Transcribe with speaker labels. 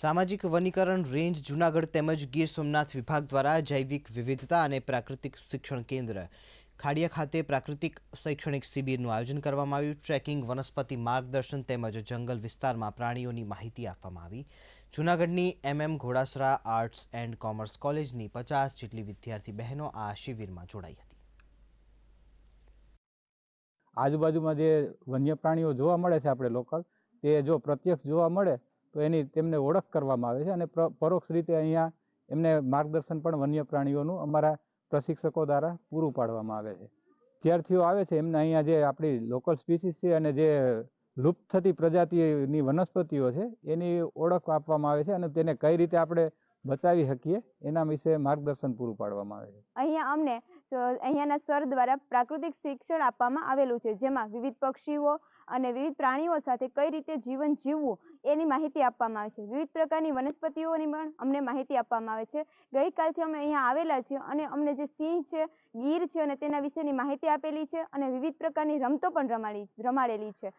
Speaker 1: સામાજિક વનીકરણ રેન્જ જૂનાગઢ તેમજ ગીર સોમનાથ વિભાગ દ્વારા જૈવિક વિવિધતા અને પ્રાકૃતિક શિક્ષણ કેન્દ્ર ખાડિયા ખાતે પ્રાકૃતિક શૈક્ષણિક શિબિરનું આયોજન કરવામાં આવ્યું. ટ્રેકિંગ, વનસ્પતિ માર્ગદર્શન તેમજ જંગલ વિસ્તારમાં પ્રાણીઓની માહિતી આપવામાં આવી. જૂનાગઢની M M Ghodasara arts and commerce કોલેજની પચાસ જેટલી વિદ્યાર્થી બહેનો આ શિબિરમાં જોડાઈ હતી.
Speaker 2: આજુબાજુમાં જે વન્ય પ્રાણીઓ જોવા મળે છે આપણે લોકલ, તે જો પ્રત્યક્ષ જોવા મળે તો એની તેમને ઓળખ કરવામાં આવે છે અને પરોક્ષ રીતે અહીંયા એમને માર્ગદર્શન પણ વન્ય પ્રાણીઓનું અમારા પ્રશિક્ષકો દ્વારા પૂરું પાડવામાં આવે છે. વિદ્યાર્થીઓ આવે છે એમને અહીંયા જે આપણી લોકલ સ્પીસીસ છે અને જે લુપ્ત થતી પ્રજાતિની વનસ્પતિઓ છે એની ઓળખ આપવામાં આવે છે અને તેને કઈ રીતે આપણે બચાવી શકીએ, એના વિશે માર્ગદર્શન પૂરું પાડવામાં આવે છે.
Speaker 3: અહીંયા અમને અહીંયાના સર દ્વારા પ્રાકૃતિક શિક્ષણ આપવામાં આવેલું છે, જેમાં વિવિધ પક્ષીઓ અને વિવિધ પ્રાણીઓ સાથે કઈ રીતે જીવન જીવવું એની માહિતી આપવામાં આવે છે. વિવિધ પ્રકારની વનસ્પતિઓની પણ અમને માહિતી આપવામાં આવે છે. ગઈકાલથી અમે અહીંયા આવેલા છીએ અને અમને જે સિંહ છે, ગીર છે અને તેના વિશેની માહિતી આપેલી છે અને વિવિધ પ્રકારની રમતો પણ રમાડી, રમાડેલી છે.